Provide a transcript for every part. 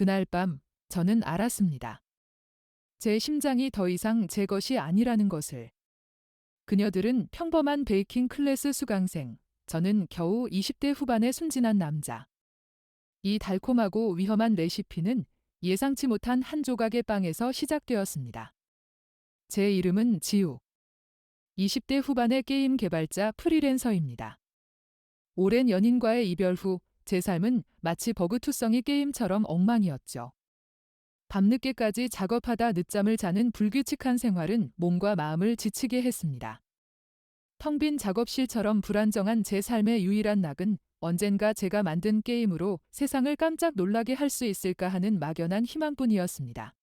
그날 밤 저는 알았습니다. 제 심장이 더 이상 제 것이 아니라는 것을. 그녀들은 평범한 베이킹 클래스 수강생, 저는 겨우 20대 후반의 순진한 남자. 이 달콤하고 위험한 레시피는 예상치 못한 한 조각의 빵에서 시작되었습니다. 제 이름은 지우. 20대 후반의 게임 개발자 프리랜서입니다. 오랜 연인과의 이별 후 제 삶은 마치 버그투성이 게임처럼 엉망이었죠. 밤늦게까지 작업하다 늦잠을 자는 불규칙한 생활은 몸과 마음을 지치게 했습니다. 텅 빈 작업실처럼 불안정한 제 삶의 유일한 낙은 언젠가 제가 만든 게임으로 세상을 깜짝 놀라게 할 수 있을까 하는 막연한 희망뿐이었습니다.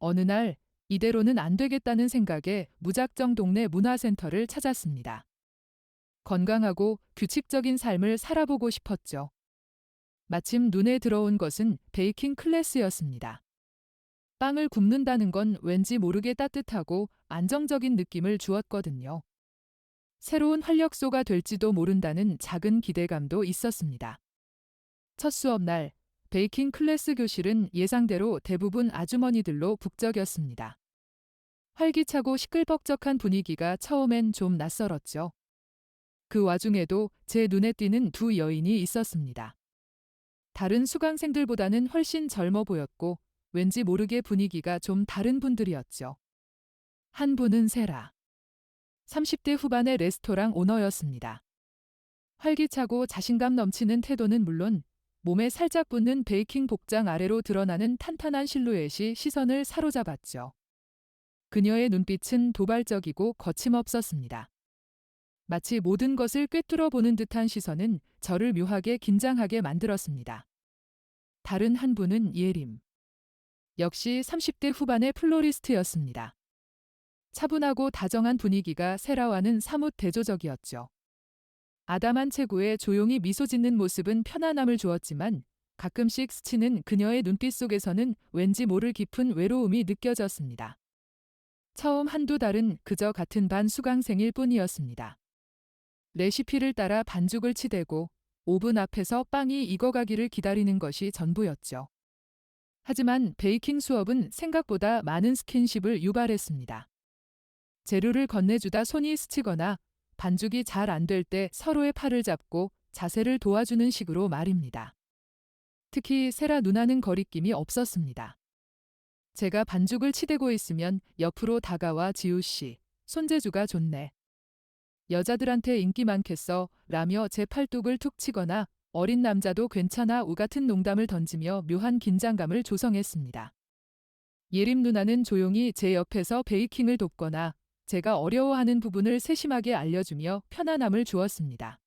어느 날 이대로는 안 되겠다는 생각에 무작정 동네 문화센터를 찾았습니다. 건강하고 규칙적인 삶을 살아보고 싶었죠. 마침 눈에 들어온 것은 베이킹 클래스였습니다. 빵을 굽는다는 건 왠지 모르게 따뜻하고 안정적인 느낌을 주었거든요. 새로운 활력소가 될지도 모른다는 작은 기대감도 있었습니다. 첫 수업 날 베이킹 클래스 교실은 예상대로 대부분 아주머니들로 북적였습니다. 활기차고 시끌벅적한 분위기가 처음엔 좀 낯설었죠. 그 와중에도 제 눈에 띄는 두 여인이 있었습니다. 다른 수강생들보다는 훨씬 젊어 보였고 왠지 모르게 분위기가 좀 다른 분들이었죠. 한 분은 세라. 30대 후반의 레스토랑 오너였습니다. 활기차고 자신감 넘치는 태도는 물론 몸에 살짝 붙는 베이킹 복장 아래로 드러나는 탄탄한 실루엣이 시선을 사로잡았죠. 그녀의 눈빛은 도발적이고 거침없었습니다. 마치 모든 것을 꿰뚫어 보는 듯한 시선은 저를 묘하게 긴장하게 만들었습니다. 다른 한 분은 예림. 역시 30대 후반의 플로리스트였습니다. 차분하고 다정한 분위기가 세라와는 사뭇 대조적이었죠. 아담한 체구에 조용히 미소 짓는 모습은 편안함을 주었지만 가끔씩 스치는 그녀의 눈빛 속에서는 왠지 모를 깊은 외로움이 느껴졌습니다. 처음 한두 달은 그저 같은 반 수강생일 뿐이었습니다. 레시피를 따라 반죽을 치대고 오븐 앞에서 빵이 익어가기를 기다리는 것이 전부였죠. 하지만 베이킹 수업은 생각보다 많은 스킨십을 유발했습니다. 재료를 건네주다 손이 스치거나 반죽이 잘 안 될 때 서로의 팔을 잡고 자세를 도와주는 식으로 말입니다. 특히 세라 누나는 거리낌이 없었습니다. 제가 반죽을 치대고 있으면 옆으로 다가와 지우 씨, 손재주가 좋네. 여자들한테 인기 많겠어 라며 제 팔뚝을 툭 치거나 어린 남자도 괜찮아 우 같은 농담을 던지며 묘한 긴장감을 조성했습니다. 예림 누나는 조용히 제 옆에서 베이킹을 돕거나 제가 어려워하는 부분을 세심하게 알려주며 편안함을 주었습니다.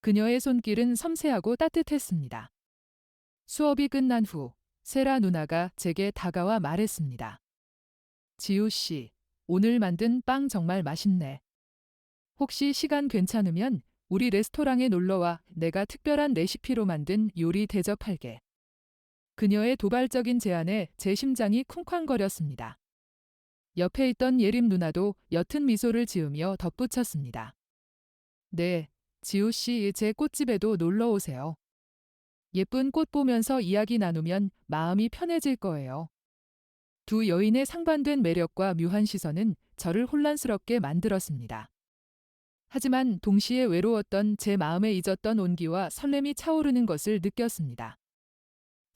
그녀의 손길은 섬세하고 따뜻했습니다. 수업이 끝난 후 세라 누나가 제게 다가와 말했습니다. 지우 씨, 오늘 만든 빵 정말 맛있네. 혹시 시간 괜찮으면 우리 레스토랑에 놀러와 내가 특별한 레시피로 만든 요리 대접할게. 그녀의 도발적인 제안에 제 심장이 쿵쾅거렸습니다. 옆에 있던 예림 누나도 옅은 미소를 지으며 덧붙였습니다. 네, 지우 씨 제 꽃집에도 놀러 오세요. 예쁜 꽃 보면서 이야기 나누면 마음이 편해질 거예요. 두 여인의 상반된 매력과 묘한 시선은 저를 혼란스럽게 만들었습니다. 하지만 동시에 외로웠던 제 마음에 잊었던 온기와 설렘이 차오르는 것을 느꼈습니다.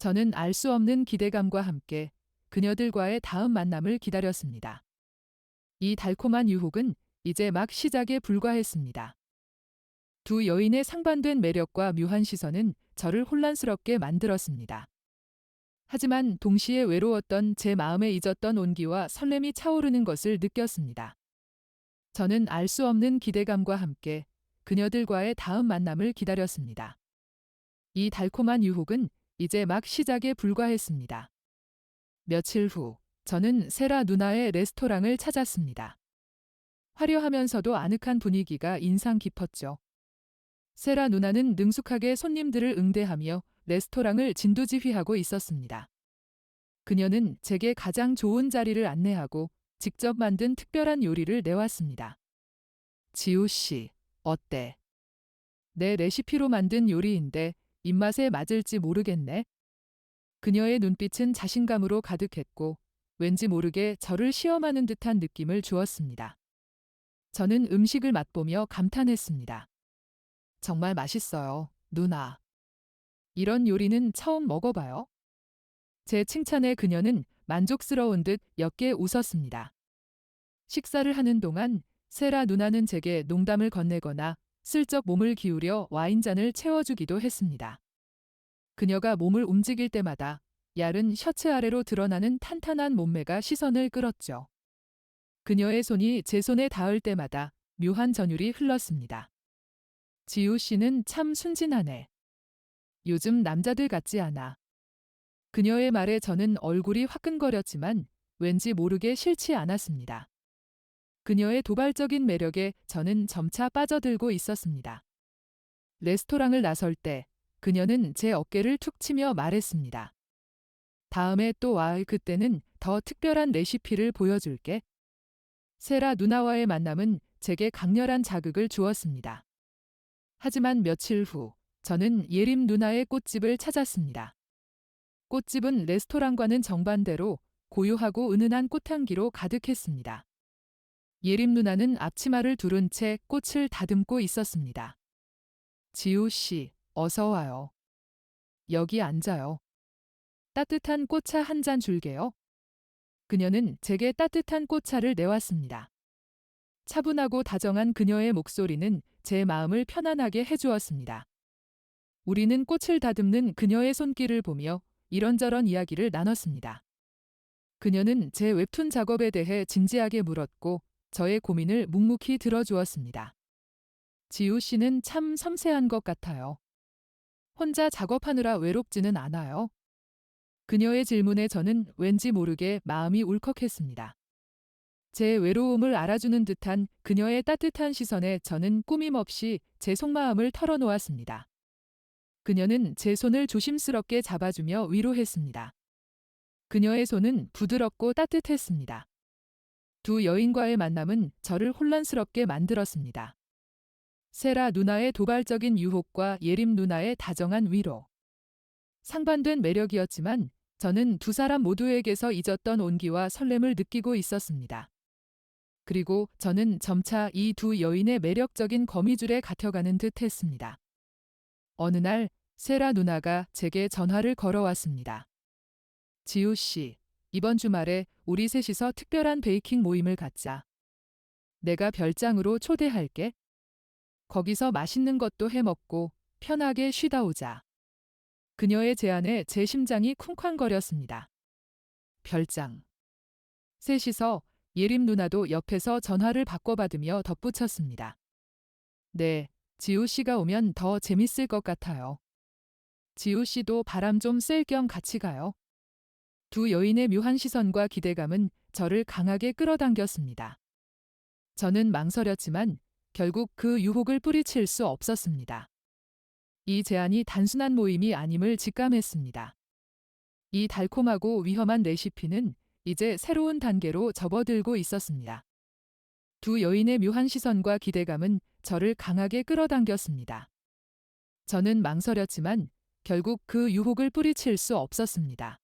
저는 알 수 없는 기대감과 함께 그녀들과의 다음 만남을 기다렸습니다. 이 달콤한 유혹은 이제 막 시작에 불과했습니다. 두 여인의 상반된 매력과 묘한 시선은 저를 혼란스럽게 만들었습니다. 하지만 동시에 외로웠던 제 마음에 잊었던 온기와 설렘이 차오르는 것을 느꼈습니다. 저는 알 수 없는 기대감과 함께 그녀들과의 다음 만남을 기다렸습니다. 이 달콤한 유혹은 이제 막 시작에 불과했습니다. 며칠 후, 저는 세라 누나의 레스토랑을 찾았습니다. 화려하면서도 아늑한 분위기가 인상 깊었죠. 세라 누나는 능숙하게 손님들을 응대하며 레스토랑을 진두지휘하고 있었습니다. 그녀는 제게 가장 좋은 자리를 안내하고 직접 만든 특별한 요리를 내왔습니다. 지우 씨, 어때? 내 레시피로 만든 요리인데 입맛에 맞을지 모르겠네. 그녀의 눈빛은 자신감으로 가득했고 왠지 모르게 저를 시험하는 듯한 느낌을 주었습니다. 저는 음식을 맛보며 감탄했습니다. 정말 맛있어요, 누나. 이런 요리는 처음 먹어봐요. 제 칭찬에 그녀는 만족스러운 듯 옅게 웃었습니다. 식사를 하는 동안 세라 누나는 제게 농담을 건네거나 슬쩍 몸을 기울여 와인잔을 채워주기도 했습니다. 그녀가 몸을 움직일 때마다 얇은 셔츠 아래로 드러나는 탄탄한 몸매가 시선을 끌었죠. 그녀의 손이 제 손에 닿을 때마다 묘한 전율이 흘렀습니다. 지우 씨는 참 순진하네. 요즘 남자들 같지 않아. 그녀의 말에 저는 얼굴이 화끈거렸지만 왠지 모르게 싫지 않았습니다. 그녀의 도발적인 매력에 저는 점차 빠져들고 있었습니다. 레스토랑을 나설 때 그녀는 제 어깨를 툭 치며 말했습니다. 다음에 또 와, 그때는 더 특별한 레시피를 보여줄게. 세라 누나와의 만남은 제게 강렬한 자극을 주었습니다. 하지만 며칠 후 저는 예림 누나의 꽃집을 찾았습니다. 꽃집은 레스토랑과는 정반대로 고요하고 은은한 꽃향기로 가득했습니다. 예림 누나는 앞치마를 두른 채 꽃을 다듬고 있었습니다. 지우 씨, 어서 와요. 여기 앉아요. 따뜻한 꽃차 한 잔 줄게요. 그녀는 제게 따뜻한 꽃차를 내왔습니다. 차분하고 다정한 그녀의 목소리는 제 마음을 편안하게 해주었습니다. 우리는 꽃을 다듬는 그녀의 손길을 보며 이런저런 이야기를 나눴습니다. 그녀는 제 웹툰 작업에 대해 진지하게 물었고 저의 고민을 묵묵히 들어주었습니다. 지우 씨는 참 섬세한 것 같아요. 혼자 작업하느라 외롭지는 않아요. 그녀의 질문에 저는 왠지 모르게 마음이 울컥했습니다. 제 외로움을 알아주는 듯한 그녀의 따뜻한 시선에 저는 꾸밈없이 제 속마음을 털어놓았습니다. 그녀는 제 손을 조심스럽게 잡아주며 위로했습니다. 그녀의 손은 부드럽고 따뜻했습니다. 두 여인과의 만남은 저를 혼란스럽게 만들었습니다. 세라 누나의 도발적인 유혹과 예림 누나의 다정한 위로. 상반된 매력이었지만 저는 두 사람 모두에게서 잊었던 온기와 설렘을 느끼고 있었습니다. 그리고 저는 점차 이 두 여인의 매력적인 거미줄에 갇혀가는 듯 했습니다. 어느 날 세라 누나가 제게 전화를 걸어왔습니다. 지우 씨, 이번 주말에 우리 셋이서 특별한 베이킹 모임을 갖자. 내가 별장으로 초대할게. 거기서 맛있는 것도 해 먹고 편하게 쉬다 오자. 그녀의 제안에 제 심장이 쿵쾅거렸습니다. 별장. 셋이서 예림 누나도 옆에서 전화를 바꿔받으며 덧붙였습니다. 네, 지우 씨가 오면 더 재밌을 것 같아요. 지우 씨도 바람 좀 쐴 겸 같이 가요. 두 여인의 묘한 시선과 기대감은 저를 강하게 끌어당겼습니다. 저는 망설였지만 결국 그 유혹을 뿌리칠 수 없었습니다. 이 제안이 단순한 모임이 아님을 직감했습니다. 이 달콤하고 위험한 레시피는 이제 새로운 단계로 접어들고 있었습니다. 두 여인의 묘한 시선과 기대감은 저를 강하게 끌어당겼습니다. 저는 망설였지만 결국 그 유혹을 뿌리칠 수 없었습니다.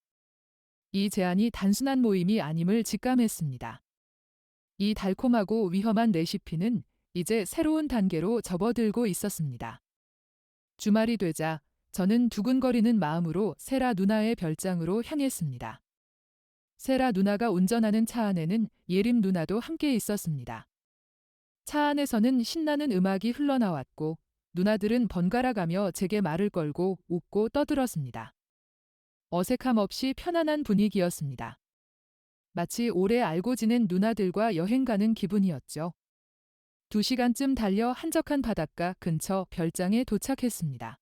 이 제안이 단순한 모임이 아님을 직감했습니다. 이 달콤하고 위험한 레시피는 이제 새로운 단계로 접어들고 있었습니다. 주말이 되자 저는 두근거리는 마음으로 세라 누나의 별장으로 향했습니다. 세라 누나가 운전하는 차 안에는 예림 누나도 함께 있었습니다. 차 안에서는 신나는 음악이 흘러나왔고 누나들은 번갈아 가며 제게 말을 걸고 웃고 떠들었습니다. 어색함 없이 편안한 분위기였습니다. 마치 오래 알고 지낸 누나들과 여행 가는 기분이었죠. 두 시간쯤 달려 한적한 바닷가 근처 별장에 도착했습니다.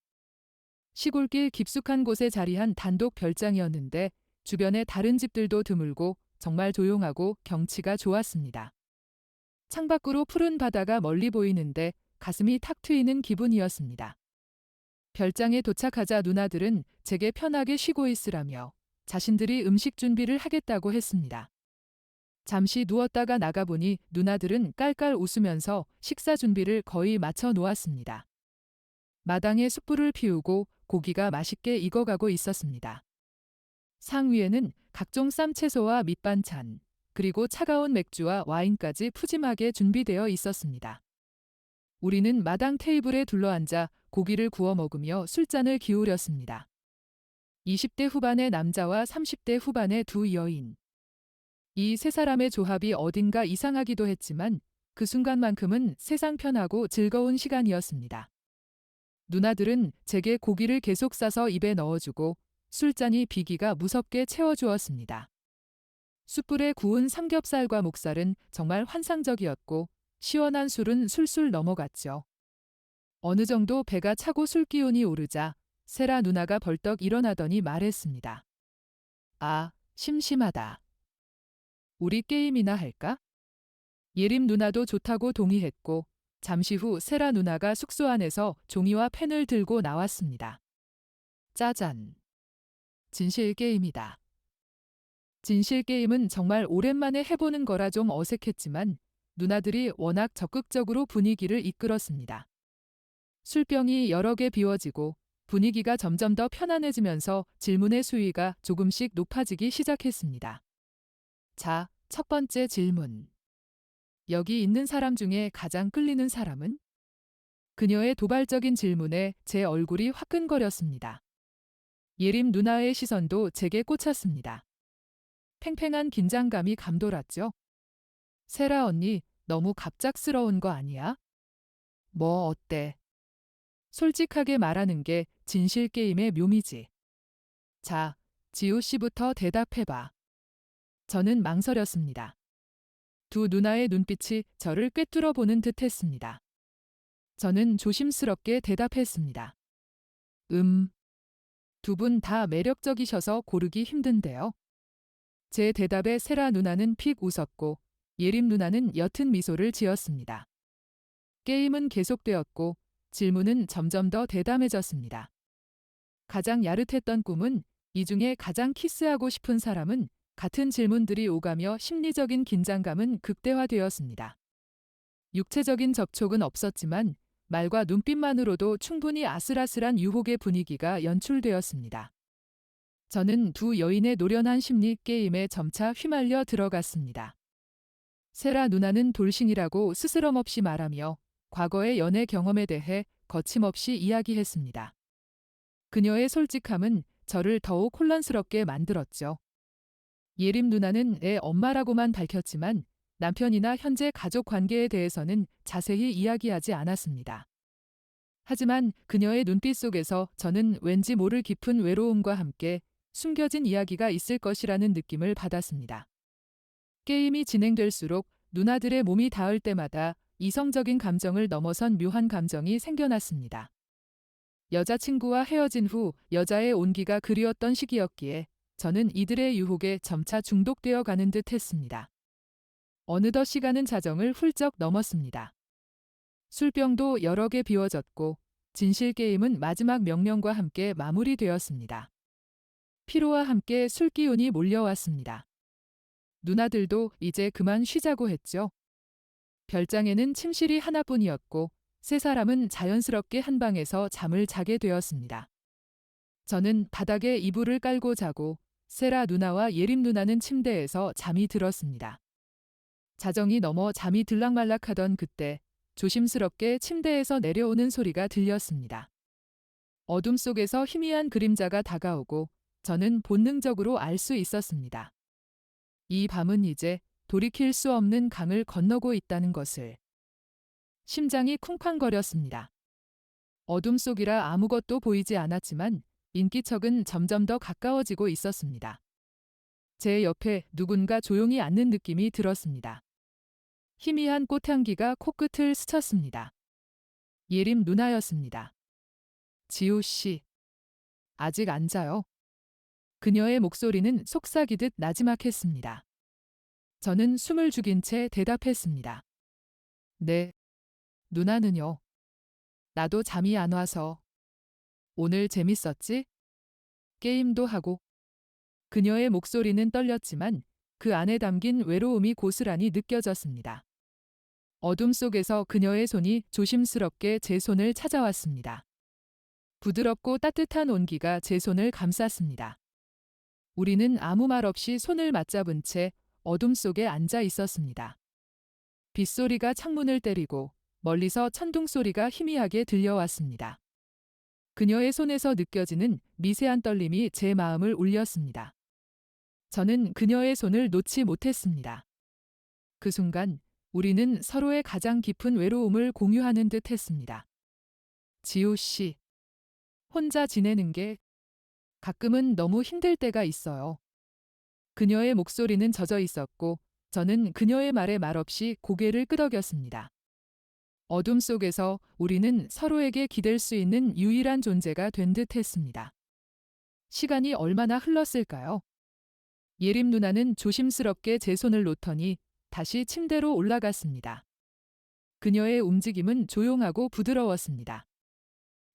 시골길 깊숙한 곳에 자리한 단독 별장이었는데 주변에 다른 집들도 드물고 정말 조용하고 경치가 좋았습니다. 창밖으로 푸른 바다가 멀리 보이는데 가슴이 탁 트이는 기분이었습니다. 별장에 도착하자 누나들은 제게 편하게 쉬고 있으라며 자신들이 음식 준비를 하겠다고 했습니다. 잠시 누웠다가 나가보니 누나들은 깔깔 웃으면서 식사 준비를 거의 마쳐 놓았습니다. 마당에 숯불을 피우고 고기가 맛있게 익어가고 있었습니다. 상 위에는 각종 쌈 채소와 밑반찬, 그리고 차가운 맥주와 와인까지 푸짐하게 준비되어 있었습니다. 우리는 마당 테이블에 둘러앉아 고기를 구워 먹으며 술잔을 기울였습니다. 20대 후반의 남자와 30대 후반의 두 여인. 이 세 사람의 조합이 어딘가 이상하기도 했지만 그 순간만큼은 세상 편하고 즐거운 시간이었습니다. 누나들은 제게 고기를 계속 싸서 입에 넣어주고 술잔이 비기가 무섭게 채워주었습니다. 숯불에 구운 삼겹살과 목살은 정말 환상적이었고 시원한 술은 술술 넘어갔죠. 어느 정도 배가 차고 술 기운이 오르자 세라 누나가 벌떡 일어나더니 말했습니다. 아, 심심하다. 우리 게임이나 할까? 예림 누나도 좋다고 동의했고 잠시 후 세라 누나가 숙소 안에서 종이와 펜을 들고 나왔습니다. 짜잔. 진실 게임이다. 진실 게임은 정말 오랜만에 해보는 거라 좀 어색했지만 누나들이 워낙 적극적으로 분위기를 이끌었습니다. 술병이 여러 개 비워지고 분위기가 점점 더 편안해지면서 질문의 수위가 조금씩 높아지기 시작했습니다. 자, 첫 번째 질문. 여기 있는 사람 중에 가장 끌리는 사람은? 그녀의 도발적인 질문에 제 얼굴이 화끈거렸습니다. 예림 누나의 시선도 제게 꽂혔습니다. 팽팽한 긴장감이 감돌았죠. 세라 언니, 너무 갑작스러운 거 아니야? 뭐 어때? 솔직하게 말하는 게 진실 게임의 묘미지. 자, 지우 씨부터 대답해봐. 저는 망설였습니다. 두 누나의 눈빛이 저를 꿰뚫어 보는 듯 했습니다. 저는 조심스럽게 대답했습니다. 음. 두 분 다 매력적이셔서 고르기 힘든데요. 제 대답에 세라 누나는 픽 웃었고 예림 누나는 옅은 미소를 지었습니다. 게임은 계속되었고 질문은 점점 더 대담해졌습니다. 가장 야릇했던 꿈은 이 중에 가장 키스하고 싶은 사람은 같은 질문들이 오가며 심리적인 긴장감은 극대화되었습니다. 육체적인 접촉은 없었지만 말과 눈빛만으로도 충분히 아슬아슬한 유혹의 분위기가 연출되었습니다. 저는 두 여인의 노련한 심리 게임에 점차 휘말려 들어갔습니다. 세라 누나는 돌싱이라고 스스럼 없이 말하며 과거의 연애 경험에 대해 거침없이 이야기했습니다. 그녀의 솔직함은 저를 더욱 혼란스럽게 만들었죠. 예림 누나는 애 엄마라고만 밝혔지만 남편이나 현재 가족 관계에 대해서는 자세히 이야기하지 않았습니다. 하지만 그녀의 눈빛 속에서 저는 왠지 모를 깊은 외로움과 함께 숨겨진 이야기가 있을 것이라는 느낌을 받았습니다. 게임이 진행될수록 누나들의 몸이 닿을 때마다 이성적인 감정을 넘어선 묘한 감정이 생겨났습니다. 여자친구와 헤어진 후 여자의 온기가 그리웠던 시기였기에 저는 이들의 유혹에 점차 중독되어 가는 듯 했습니다. 어느덧 시간은 자정을 훌쩍 넘었습니다. 술병도 여러 개 비워졌고 진실 게임은 마지막 명령과 함께 마무리되었습니다. 피로와 함께 술 기운이 몰려왔습니다. 누나들도 이제 그만 쉬자고 했죠. 별장에는 침실이 하나뿐이었고 세 사람은 자연스럽게 한 방에서 잠을 자게 되었습니다. 저는 바닥에 이불을 깔고 자고 세라 누나와 예림 누나는 침대에서 잠이 들었습니다. 자정이 넘어 잠이 들락말락하던 그때 조심스럽게 침대에서 내려오는 소리가 들렸습니다. 어둠 속에서 희미한 그림자가 다가오고 저는 본능적으로 알 수 있었습니다. 이 밤은 이제 돌이킬 수 없는 강을 건너고 있다는 것을. 심장이 쿵쾅거렸습니다. 어둠 속이라 아무것도 보이지 않았지만 인기척은 점점 더 가까워지고 있었습니다. 제 옆에 누군가 조용히 앉는 느낌이 들었습니다. 희미한 꽃향기가 코끝을 스쳤습니다. 예림 누나였습니다. 지우 씨. 아직 안 자요. 그녀의 목소리는 속삭이듯 나지막했습니다. 저는 숨을 죽인 채 대답했습니다. 네. 누나는요? 나도 잠이 안 와서. 오늘 재밌었지? 게임도 하고. 그녀의 목소리는 떨렸지만 그 안에 담긴 외로움이 고스란히 느껴졌습니다. 어둠 속에서 그녀의 손이 조심스럽게 제 손을 찾아왔습니다. 부드럽고 따뜻한 온기가 제 손을 감쌌습니다. 우리는 아무 말 없이 손을 맞잡은 채 어둠 속에 앉아 있었습니다. 빗소리가 창문을 때리고 멀리서 천둥 소리가 희미하게 들려왔습니다. 그녀의 손에서 느껴지는 미세한 떨림이 제 마음을 울렸습니다. 저는 그녀의 손을 놓지 못했습니다. 그 순간 우리는 서로의 가장 깊은 외로움을 공유하는 듯 했습니다. 지우 씨. 혼자 지내는 게 가끔은 너무 힘들 때가 있어요. 그녀의 목소리는 젖어 있었고 저는 그녀의 말에 말없이 고개를 끄덕였습니다. 어둠 속에서 우리는 서로에게 기댈 수 있는 유일한 존재가 된 듯 했습니다. 시간이 얼마나 흘렀을까요? 예림 누나는 조심스럽게 제 손을 놓더니 다시 침대로 올라갔습니다. 그녀의 움직임은 조용하고 부드러웠습니다.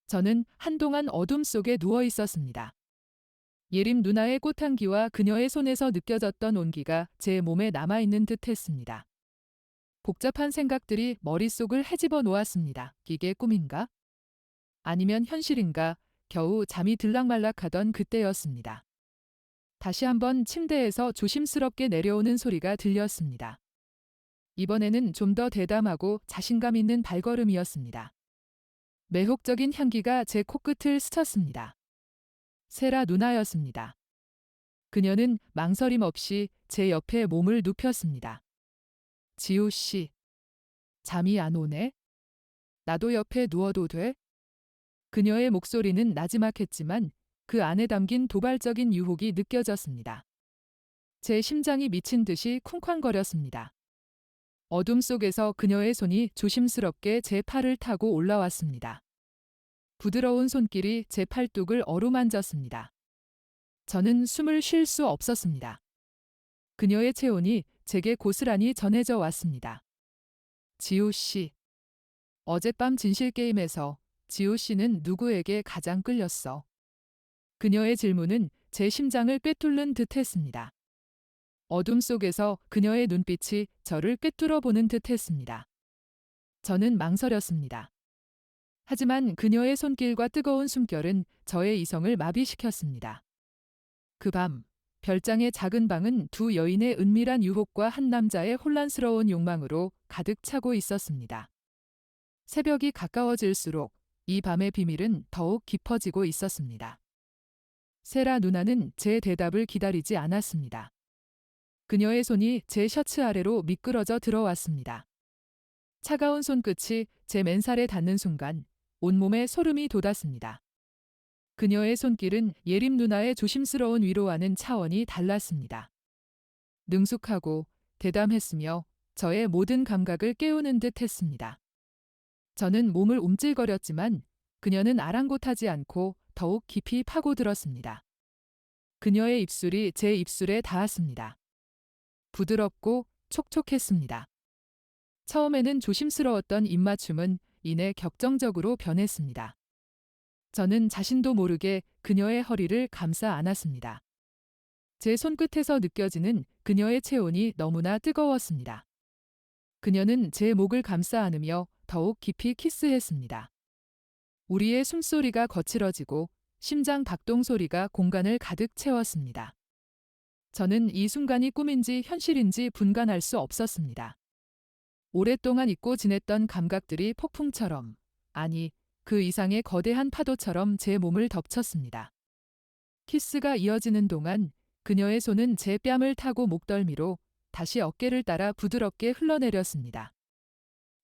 저는 한동안 어둠 속에 누워 있었습니다. 예림 누나의 꽃향기와 그녀의 손에서 느껴졌던 온기가 제 몸에 남아있는 듯 했습니다. 복잡한 생각들이 머릿속을 헤집어 놓았습니다. 이게 꿈인가? 아니면 현실인가? 겨우 잠이 들락말락하던 그때였습니다. 다시 한번 침대에서 조심스럽게 내려오는 소리가 들렸습니다. 이번에는 좀 더 대담하고 자신감 있는 발걸음이었습니다. 매혹적인 향기가 제 코끝을 스쳤습니다. 세라 누나였습니다. 그녀는 망설임 없이 제 옆에 몸을 눕혔습니다. 지우 씨. 잠이 안 오네? 나도 옆에 누워도 돼? 그녀의 목소리는 나지막했지만 그 안에 담긴 도발적인 유혹이 느껴졌습니다. 제 심장이 미친 듯이 쿵쾅거렸습니다. 어둠 속에서 그녀의 손이 조심스럽게 제 팔을 타고 올라왔습니다. 부드러운 손길이 제 팔뚝을 어루만졌습니다. 저는 숨을 쉴 수 없었습니다. 그녀의 체온이 제게 고스란히 전해져 왔습니다. 지우 씨. 어젯밤 진실 게임에서 지우 씨는 누구에게 가장 끌렸어? 그녀의 질문은 제 심장을 꿰뚫는 듯 했습니다. 어둠 속에서 그녀의 눈빛이 저를 꿰뚫어 보는 듯 했습니다. 저는 망설였습니다. 하지만 그녀의 손길과 뜨거운 숨결은 저의 이성을 마비시켰습니다. 그 밤, 별장의 작은 방은 두 여인의 은밀한 유혹과 한 남자의 혼란스러운 욕망으로 가득 차고 있었습니다. 새벽이 가까워질수록 이 밤의 비밀은 더욱 깊어지고 있었습니다. 세라 누나는 제 대답을 기다리지 않았습니다. 그녀의 손이 제 셔츠 아래로 미끄러져 들어왔습니다. 차가운 손끝이 제 맨살에 닿는 순간 온몸에 소름이 돋았습니다. 그녀의 손길은 예림 누나의 조심스러운 위로와는 차원이 달랐습니다. 능숙하고 대담했으며 저의 모든 감각을 깨우는 듯 했습니다. 저는 몸을 움찔거렸지만 그녀는 아랑곳하지 않고 더욱 깊이 파고들었습니다. 그녀의 입술이 제 입술에 닿았습니다. 부드럽고 촉촉했습니다. 처음에는 조심스러웠던 입맞춤은 이내 격정적으로 변했습니다. 저는 자신도 모르게 그녀의 허리를 감싸 안았습니다. 제 손끝에서 느껴지는 그녀의 체온이 너무나 뜨거웠습니다. 그녀는 제 목을 감싸 안으며 더욱 깊이 키스했습니다. 우리의 숨소리가 거칠어지고 심장 박동 소리가 공간을 가득 채웠습니다. 저는 이 순간이 꿈인지 현실인지 분간할 수 없었습니다. 오랫동안 잊고 지냈던 감각들이 폭풍처럼, 아니, 그 이상의 거대한 파도처럼 제 몸을 덮쳤습니다. 키스가 이어지는 동안 그녀의 손은 제 뺨을 타고 목덜미로 다시 어깨를 따라 부드럽게 흘러내렸습니다.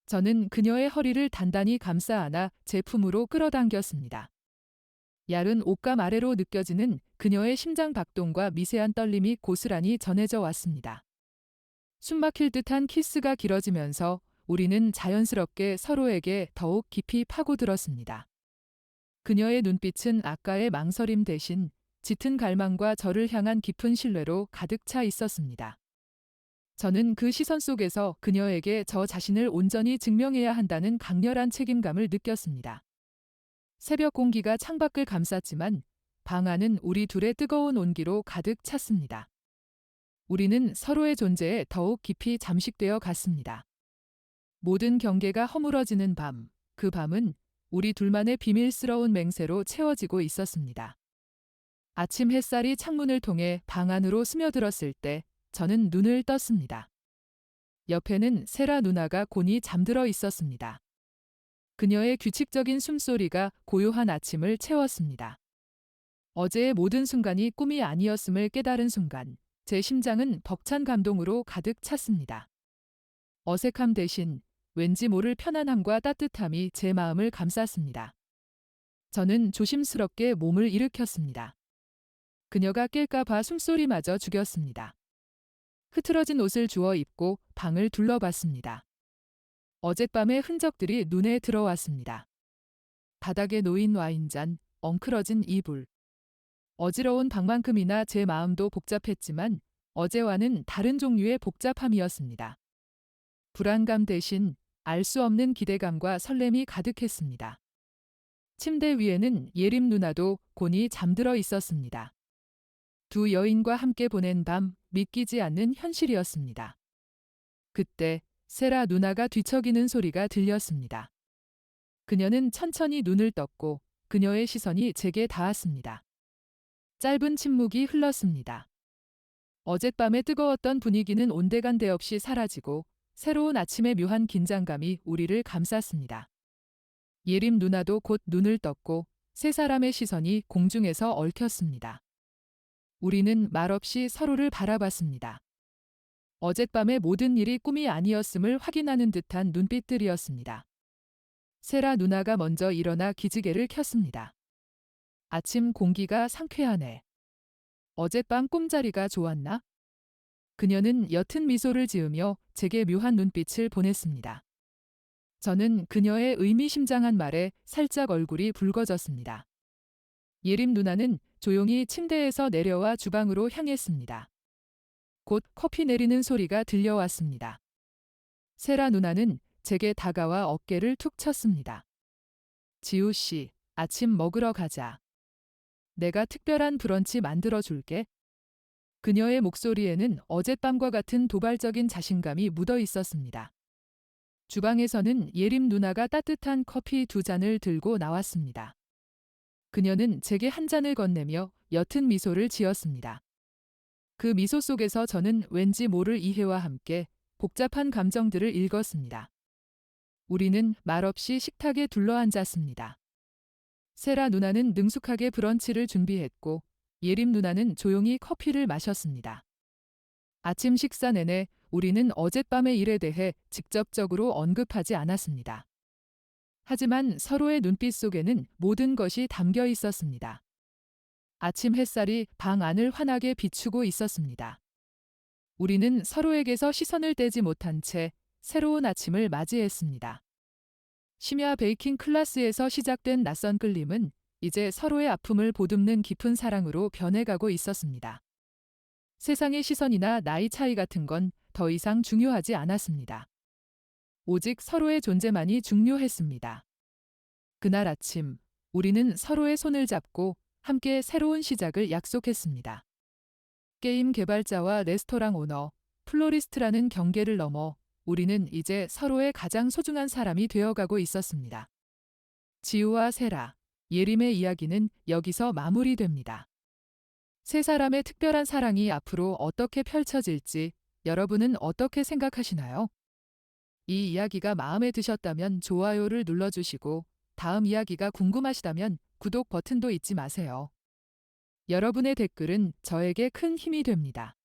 저는 그녀의 허리를 단단히 감싸 안아 제 품으로 끌어당겼습니다. 얇은 옷감 아래로 느껴지는 그녀의 심장 박동과 미세한 떨림이 고스란히 전해져 왔습니다. 숨막힐 듯한 키스가 길어지면서 우리는 자연스럽게 서로에게 더욱 깊이 파고들었습니다. 그녀의 눈빛은 아까의 망설임 대신 짙은 갈망과 저를 향한 깊은 신뢰로 가득 차 있었습니다. 저는 그 시선 속에서 그녀에게 저 자신을 온전히 증명해야 한다는 강렬한 책임감을 느꼈습니다. 새벽 공기가 창밖을 감쌌지만 방 안은 우리 둘의 뜨거운 온기로 가득 찼습니다. 우리는 서로의 존재에 더욱 깊이 잠식되어 갔습니다. 모든 경계가 허물어지는 밤, 그 밤은 우리 둘만의 비밀스러운 맹세로 채워지고 있었습니다. 아침 햇살이 창문을 통해 방 안으로 스며들었을 때 저는 눈을 떴습니다. 옆에는 세라 누나가 곤히 잠들어 있었습니다. 그녀의 규칙적인 숨소리가 고요한 아침을 채웠습니다. 어제의 모든 순간이 꿈이 아니었음을 깨달은 순간 제 심장은 벅찬 감동으로 가득 찼습니다. 어색함 대신 왠지 모를 편안함과 따뜻함이 제 마음을 감쌌습니다. 저는 조심스럽게 몸을 일으켰습니다. 그녀가 깰까봐 숨소리마저 죽였습니다. 흐트러진 옷을 주워 입고 방을 둘러봤습니다. 어젯밤의 흔적들이 눈에 들어왔습니다. 바닥에 놓인 와인잔, 엉클어진 이불. 어지러운 방만큼이나 제 마음도 복잡했지만 어제와는 다른 종류의 복잡함이었습니다. 불안감 대신 알 수 없는 기대감과 설렘이 가득했습니다. 침대 위에는 예림 누나도 곤히 잠들어 있었습니다. 두 여인과 함께 보낸 밤 믿기지 않는 현실이었습니다. 그때 세라 누나가 뒤척이는 소리가 들렸습니다. 그녀는 천천히 눈을 떴고 그녀의 시선이 제게 닿았습니다. 짧은 침묵이 흘렀습니다. 어젯밤의 뜨거웠던 분위기는 온데간데 없이 사라지고 새로운 아침의 묘한 긴장감이 우리를 감쌌습니다. 예림 누나도 곧 눈을 떴고 세 사람의 시선이 공중에서 얽혔습니다. 우리는 말없이 서로를 바라봤습니다. 어젯밤의 모든 일이 꿈이 아니었음을 확인하는 듯한 눈빛들이었습니다. 세라 누나가 먼저 일어나 기지개를 켰습니다. 아침 공기가 상쾌하네. 어젯밤 꿈자리가 좋았나? 그녀는 옅은 미소를 지으며 제게 묘한 눈빛을 보냈습니다. 저는 그녀의 의미심장한 말에 살짝 얼굴이 붉어졌습니다. 예림 누나는 조용히 침대에서 내려와 주방으로 향했습니다. 곧 커피 내리는 소리가 들려왔습니다. 세라 누나는 제게 다가와 어깨를 툭 쳤습니다. 지우 씨, 아침 먹으러 가자. 내가 특별한 브런치 만들어 줄게. 그녀의 목소리에는 어젯밤과 같은 도발적인 자신감이 묻어 있었습니다. 주방에서는 예림 누나가 따뜻한 커피 두 잔을 들고 나왔습니다. 그녀는 제게 한 잔을 건네며 옅은 미소를 지었습니다. 그 미소 속에서 저는 왠지 모를 이해와 함께 복잡한 감정들을 읽었습니다. 우리는 말없이 식탁에 둘러앉았습니다. 세라 누나는 능숙하게 브런치를 준비했고 예림 누나는 조용히 커피를 마셨습니다. 아침 식사 내내 우리는 어젯밤의 일에 대해 직접적으로 언급하지 않았습니다. 하지만 서로의 눈빛 속에는 모든 것이 담겨 있었습니다. 아침 햇살이 방 안을 환하게 비추고 있었습니다. 우리는 서로에게서 시선을 떼지 못한 채 새로운 아침을 맞이했습니다. 심야 베이킹 클래스에서 시작된 낯선 끌림은 이제 서로의 아픔을 보듬는 깊은 사랑으로 변해가고 있었습니다. 세상의 시선이나 나이 차이 같은 건 더 이상 중요하지 않았습니다. 오직 서로의 존재만이 중요했습니다. 그날 아침, 우리는 서로의 손을 잡고 함께 새로운 시작을 약속했습니다. 게임 개발자와 레스토랑 오너, 플로리스트라는 경계를 넘어 우리는 이제 서로의 가장 소중한 사람이 되어가고 있었습니다. 지우와 세라, 예림의 이야기는 여기서 마무리됩니다. 세 사람의 특별한 사랑이 앞으로 어떻게 펼쳐질지 여러분은 어떻게 생각하시나요? 이 이야기가 마음에 드셨다면 좋아요를 눌러주시고 다음 이야기가 궁금하시다면 구독 버튼도 잊지 마세요. 여러분의 댓글은 저에게 큰 힘이 됩니다.